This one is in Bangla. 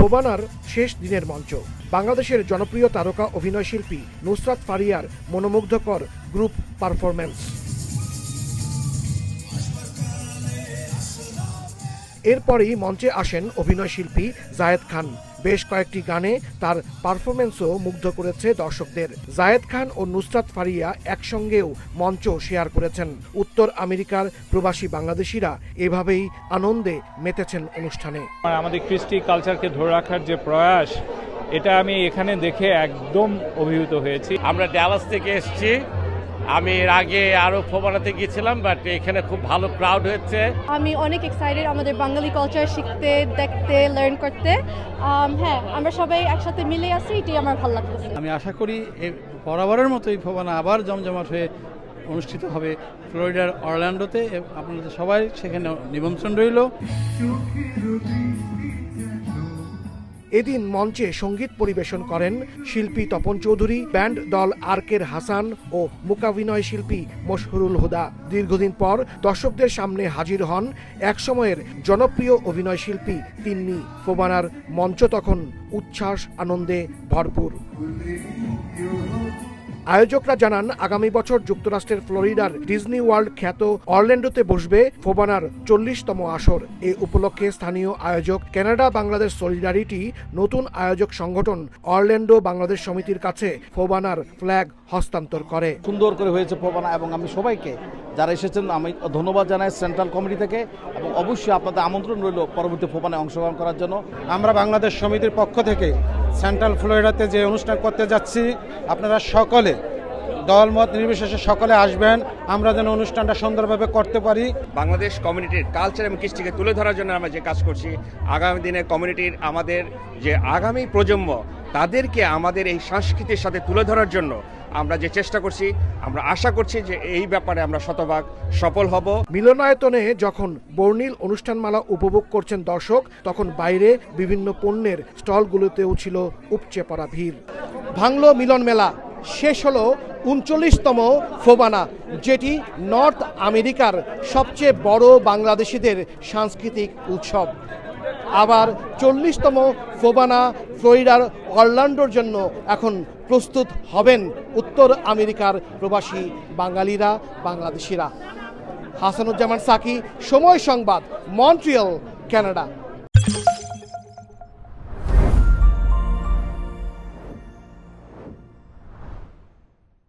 ফোবানার শেষ দিনের মঞ্চ। বাংলাদেশের জনপ্রিয় তারকা অভিনয়শিল্পী নুসরাত ফারিয়ার মনোমুগ্ধকর গ্রুপ পারফরম্যান্স। এরপরেই মঞ্চে আসেন অভিনয়শিল্পী জায়েদ খান। বেশ কয়েকটি গানে তার পারফরমেন্সও মুগ্ধ করেছে দর্শকদের। জায়েদ খান ও নুসরাত ফারিয়া একসঙ্গেও মঞ্চ শেয়ার করেছেন। উত্তর আমেরিকার প্রবাসী বাংলাদেশিরা এভাবেই আনন্দে মেতেছেন অনুষ্ঠানে। আমাদের কৃষ্টি কালচারকে ধরে রাখার যে প্রয়াস এটা আমি এখানে দেখে একদম অভিভূত হয়েছি। আমরা ডালাস থেকে এসেছি। আমি এর আগে আরও ফোবানাতে গিয়েছিলাম বাট এখানে খুব ভালো ক্রাউড হয়েছে। আমি অনেক এক্সাইটেড আমাদের বাঙালি কালচার শিখতে দেখতে লার্ন করতে। Um, হ্যাঁ আমরা সবাই একসাথে মিলে আছি এটাই আমার ভালো লাগতেছে। আমি আশা করি এই বরাবরের মতো এই ফোবানা আবার জমজমাট হয়ে অনুষ্ঠিত হবে ফ্লোরিডার অরল্যান্ডোতে। আপনাদের সবাই সেখানে নিমন্ত্রণ রইল। এদিন মঞ্চে সংগীত পরিবেশন করেন শিল্পী তপন চৌধুরী, ব্যান্ড দল আরকের হাসান ও মুকাভিনয় শিল্পী মশহুরুল হুদা। দীর্ঘদিন পর দর্শকদের সামনে হাজির হন একসময়ের জনপ্রিয় অভিনয় শিল্পী তিন্নি ফোবানার মঞ্চ তখন উচ্ছ্বাস, আনন্দে ভরপুর। আয়োজকরা জানান, আগামী বছর যুক্তরাষ্ট্রের ফ্লোরিডার ডিজনি ওয়ার্ল্ড খ্যাত অরল্যান্ডোতে বসবে ফোবানার চল্লিশতম আসর। এ উপলক্ষে স্থানীয় আয়োজক কানাডা বাংলাদেশ সলিডারিটি, নতুন আয়োজক সংগঠন অরল্যান্ডো, বাংলাদেশ সমিতির কাছে ফোবানার ফ্ল্যাগ হস্তান্তর করে। সুন্দর করে হয়েছে ফোবানা এবং আমি সবাইকে যারা এসেছেন, আমি ধন্যবাদ জানাই সেন্ট্রাল কমিটি থেকে এবং অবশ্যই আপনাদের আমন্ত্রণ রইল পরবর্তী ফোপানায় অংশগ্রহণ করার জন্য। আমরা বাংলাদেশ সমিতির পক্ষ থেকে সেন্ট্রাল ফ্লোরিডাতে যে অনুষ্ঠান করতে যাচ্ছি, আপনারা সকলে দলমত নির্বিশেষে সকলে আসবেন। আমরা যেন অনুষ্ঠানটা সুন্দরভাবে করতে পারি। বাংলাদেশ কমিউনিটির কালচার এবং কৃষ্টিকে তুলে ধরার জন্য আমরা যে কাজ করছি, আগামী দিনে কমিউনিটির আমাদের যে আগামী প্রজন্ম তাদেরকে আমাদের এই সংস্কৃতির সাথে তুলে ধরার জন্য আমরা যে চেষ্টা করছি, আমরা আশা করছি যে এই ব্যাপারে আমরা শতভাগ সফল হব। মিলনায়তনে যখন বর্ণিল অনুষ্ঠানমালা উপভোগ করছেন দর্শক, তখন বাইরে বিভিন্ন পণ্যের স্টলগুলোতেও ছিল উপচে পড়া ভিড়। ভাঙল মিলন মেলা, শেষ হলো উনচল্লিশতম ফোবানা, যেটি নর্থ আমেরিকার সবচেয়ে বড় বাংলাদেশিদের সাংস্কৃতিক উৎসব। আবার চল্লিশতম ফোবানা ফ্লোরিডার অরল্যান্ডোর জন্য এখন প্রস্তুত হবেন উত্তর আমেরিকার প্রবাসী বাঙালিরা, বাংলাদেশিরা। হাসানুজ্জামান সাকি, সময় সংবাদ, মন্ট্রিয়াল, কানাডা।